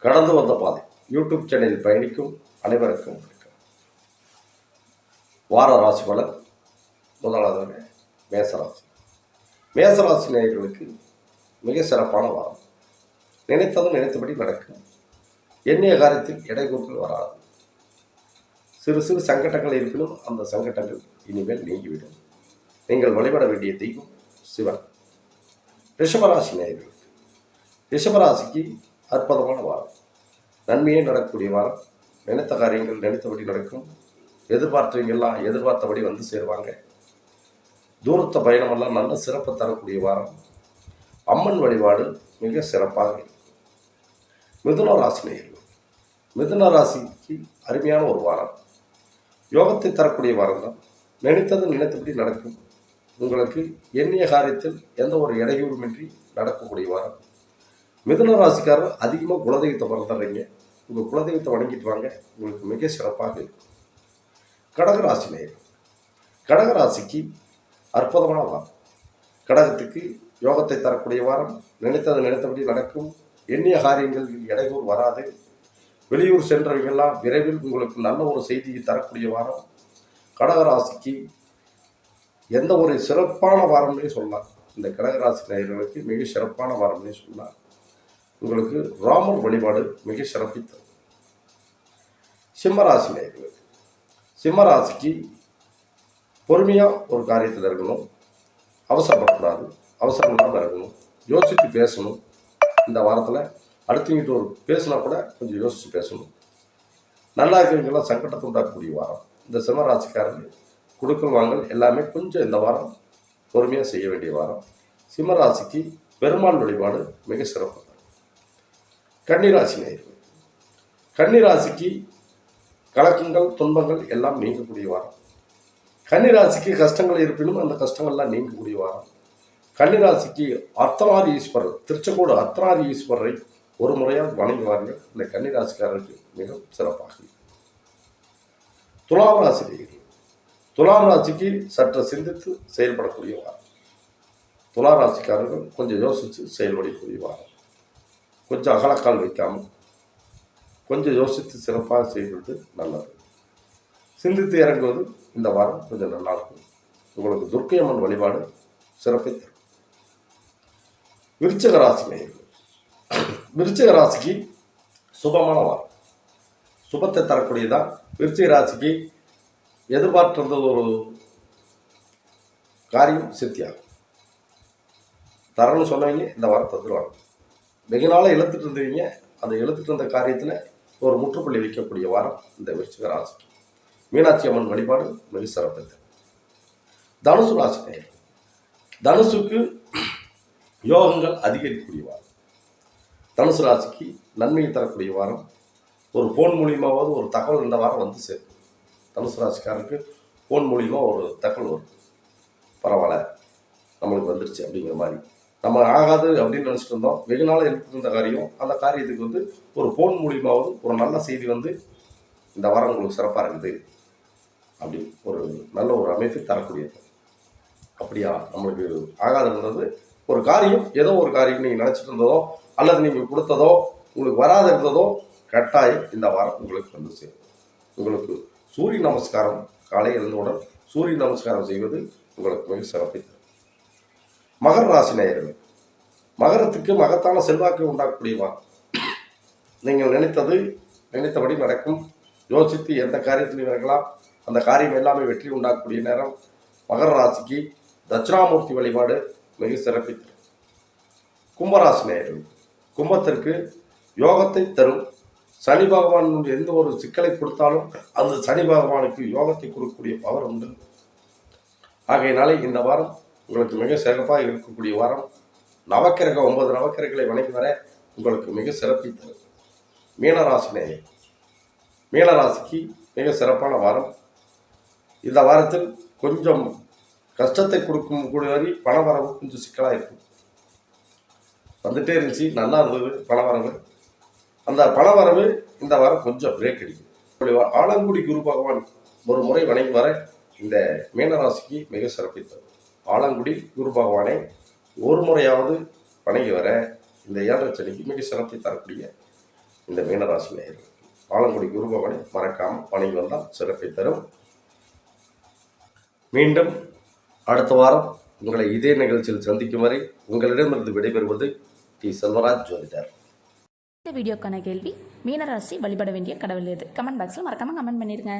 கடந்து வந்த பாதை. யூடியூப் சேனலில் பயணிக்கும் அனைவருக்கும் வணக்கம். வார ராசி பலன். முதலாவதாக மேசராசி. மேசராசி நேயர்களுக்கு மிக சிறப்பான வாரம். நினைத்ததும் நினைத்தபடி நடக்கும். எண்ணிய காரியத்தில் இடைக்கூறுகள் வராது. சிறு சிறு சங்கடங்கள் இருப்பினும் அந்த சங்கடங்கள் இனிமேல் நீங்கிவிடும். நீங்கள் வழிபட வேண்டிய தெய்வம் சிவன். ரிஷபராசி நேயர்களுக்கு. ரிஷபராசிக்கு அற்புதமான வாரம். நன்மையே நடக்கக்கூடிய வாரம். நினைத்த காரியங்கள் நினைத்தபடி நடக்கும். எதிர்பார்த்தவங்கெல்லாம் எதிர்பார்த்தபடி வந்து சேருவாங்க. தூரத்த பயணமெல்லாம் நல்ல சிறப்பு தரக்கூடிய வாரம். அம்மன் வழிபாடு மிக சிறப்பாக மிதுன ராசி நேயர்கள் மிதுன ராசிக்கு அருமையான ஒரு வாரம். யோகத்தை தரக்கூடிய வாரம் தான். நினைத்தது நினைத்தபடி நடக்கும். உங்களுக்கு எண்ணிய காரியத்தில் எந்த ஒரு இடையூறுமின்றி நடக்கக்கூடிய வாரம். மிதுன ராசிக்காரர் அதிகமாக குலதெய்வத்தை மறந்துடுறீங்க உங்கள் குலதெய்வத்தை வணங்கிட்டு வாங்க. உங்களுக்கு மிக சிறப்பாக இருக்கும். கடகராசி நேர் கடகராசிக்கு அற்புதமான வாரம். கடகத்துக்கு யோகத்தை தரக்கூடிய வாரம். நினைத்தது நினைத்தபடி நடக்கும். எண்ணிய காரியங்கள் இடையூறு வராது. வெளியூர் சென்றவர்களெல்லாம் விரைவில் உங்களுக்கு நல்ல ஒரு செய்தியை தரக்கூடிய வாரம். கடகராசிக்கு எந்த ஒரு சிறப்பான வாரம்னே சொல்லலாம். இந்த கடகராசி நேயர்களுக்கு மிக சிறப்பான வாரம்னே சொல்லலாம். உங்களுக்கு ராமர் வழிபாடு மிக சிறப்பித்தது. சிம்மராசி நேர்களுக்கு சிம்மராசிக்கு பொறுமையாக ஒரு காரியத்தில் இருக்கணும். அவசரப்படக்கூடாது. அவசரம் இல்லாமல் இருக்கணும். யோசித்து பேசணும். இந்த வாரத்தில் அடுத்தவங்கிட்ட ஒரு பேசினா கூட கொஞ்சம் யோசித்து பேசணும். நல்லா இருக்கிறவங்கெல்லாம் சங்கடத்தை உண்டாக்கக்கூடிய வாரம். இந்த சிம்மராசிக்காரர்கள் கொடுக்கல் வாங்கல் எல்லாமே கொஞ்சம் இந்த வாரம் பொறுமையாக செய்ய வேண்டிய வாரம். சிம்மராசிக்கு பெருமாள் வழிபாடு மிக சிறப்பு. கன்னிராசி நேயர்கள் கன்னிராசிக்கு கலக்கங்கள் துன்பங்கள் எல்லாம் நீங்கக்கூடிய வாரம். கன்னிராசிக்கு கஷ்டங்கள் இருப்பினும் அந்த கஷ்டங்கள்லாம் நீங்கக்கூடிய வாரம். கன்னிராசிக்கு அர்த்தநாதி ஈஸ்வரர் திருச்செங்கோடு அர்த்தநாதி ஈஸ்வரரை ஒரு முறையால் வணங்குவார்கள் இந்த கன்னிராசிக்காரருக்கு மிக சிறப்பாக துலாம் ராசி துலாம் ராசிக்கு சற்று சிந்தித்து செயல்படக்கூடிய வாரம். துலா ராசிக்காரர்கள் கொஞ்சம் யோசித்து செயல்படக்கூடிய வாரம். கொஞ்சம் அகலக்கால் வைக்காமல் கொஞ்சம் யோசித்து சிறப்பாக செய்வது நல்லது. சிந்தித்து இறங்குவது இந்த வாரம் கொஞ்சம் நல்லாயிருக்கும் உங்களுக்கு துர்க்கை அம்மன் வழிபாடு சிறப்பை தரும். விருச்சக ராசி நேயர்கள் ராசிக்கு சுபமான வாரம். சுபத்தை தரக்கூடியதான் விருச்சிக ராசிக்கு எதிர்பார்த்திருந்தது ஒரு காரியம் சித்தியாகும். தரணும்னு சொன்னவங்க இந்த வாரம் தந்துடுவாங்க வெகு நாளாக இழுத்துட்டு இருந்தீங்க. அந்த இழுத்துட்டு இருந்த காரியத்தில் ஒரு முற்றுப்புள்ளி வைக்கக்கூடிய வாரம் இந்த விருச்சிக ராசிக்கு. மீனாட்சி அம்மன் வழிபாடு மிக சிறப்பு தனுசு ராசி தனுசுக்கு யோகங்கள் அதிகரிக்கக்கூடிய வாரம். தனுசு ராசிக்கு நன்மையை தரக்கூடிய வாரம். ஒரு ஃபோன் மூலியமாவது ஒரு தகவல் இந்த வாரம் வந்து சேரும் தனுசு ராசிக்காரருக்கு ஃபோன் மூலியமாக ஒரு தகவல் வரும். பரவாயில்ல நம்மளுக்கு வந்துருச்சு அப்படிங்கிற மாதிரி. நம்ம ஆகாது அப்படின்னு நினச்சிட்டு இருந்தோம். வெகு நாள் எடுத்துட்டு இருந்த காரியம். அந்த காரியத்துக்கு வந்து ஒரு ஃபோன் மூலியமாகவும் ஒரு நல்ல செய்தி வந்து இந்த வாரம் உங்களுக்கு சிறப்பாக இருக்குது. அப்படி ஒரு நல்ல ஒரு அமைப்பு தரக்கூடியது அப்படியா? நம்மளுக்கு ஆகாதுன்றது ஒரு காரியம். ஏதோ ஒரு காரியம் நீங்கள் நினச்சிட்டு இருந்ததோ அல்லது நீங்கள் கொடுத்ததோ உங்களுக்கு வராது இருந்ததோ கட்டாயம் இந்த வாரம் உங்களுக்கு வந்து சேரும். உங்களுக்கு சூரிய நமஸ்காரம் காலை எழுந்தவுடன் சூரிய நமஸ்காரம் செய்வது உங்களுக்கு மிக சிறப்பை தரும். மகர ராசி நேயர்கள் மகரத்துக்கு மகத்தான செல்வாக்கை உண்டாக்கக்கூடிய நீங்கள் நினைத்தது நினைத்தபடி நடக்கும். யோசித்து எந்த காரியத்திலையும் இறங்கலாம். அந்த காரியம் எல்லாமே வெற்றி உண்டாக்கக்கூடிய நேரம். மகர ராசிக்கு தட்சிணாமூர்த்தி வழிபாடு மிக சிறப்பித்தது. கும்பராசி நேயர்கள் கும்பத்திற்கு யோகத்தை தரும். சனி பகவான் எந்த ஒரு சிக்கலை கொடுத்தாலும் அந்த சனி பகவானுக்கு யோகத்தை கொடுக்கக்கூடிய பவர் உண்டு. ஆகையினாலே இந்த வாரம் உங்களுக்கு மிக சிறப்பாக இருக்கக்கூடிய வாரம் நவக்கிரக ஒன்பது நவக்கிரகளை வணங்கி வர உங்களுக்கு மிக சிறப்பை தரும் மீனராசி மீனராசிக்கு மிக சிறப்பான வாரம். இந்த வாரத்தில் கொஞ்சம் கஷ்டத்தை கொடுக்கும் கூடிய வரி பண வரவு கொஞ்சம் சிக்கலாக இருக்கும். வந்துட்டே இருந்துச்சு நல்லா இருந்தது பண வரவு. அந்த பண வரவு இந்த வாரம் கொஞ்சம் பிரேக் அடிக்கும் ஆலங்குடி குரு பகவான் ஒரு முறை வணங்கி வர இந்த மீனராசிக்கு மிக சிறப்பித்தது. ஆலங்குடி குரு பகவானை ஒரு முறையாவது வணங்கி வர இந்த ஏழரை சனிக்கு மிக சிறப்பை தரக்கூடிய இந்த மீனராசி நேயர் ஆலங்குடி குரு பகவானை மறக்காமல் வணங்கி வந்தால் சிறப்பை தரும். மீண்டும் அடுத்த வாரம் உங்களை இதே நிகழ்ச்சியில் சந்திக்கும் வரை உங்களிடமிருந்து விடைபெறுவது டி. செல்வராஜ் ஜோதிடர். இந்த வீடியோக்கான கேள்வி மீனராசி வழிபட வேண்டிய கடவுள் எது? கமெண்ட் பாக்ஸில் மறக்காமல் கமெண்ட் பண்ணிடுங்க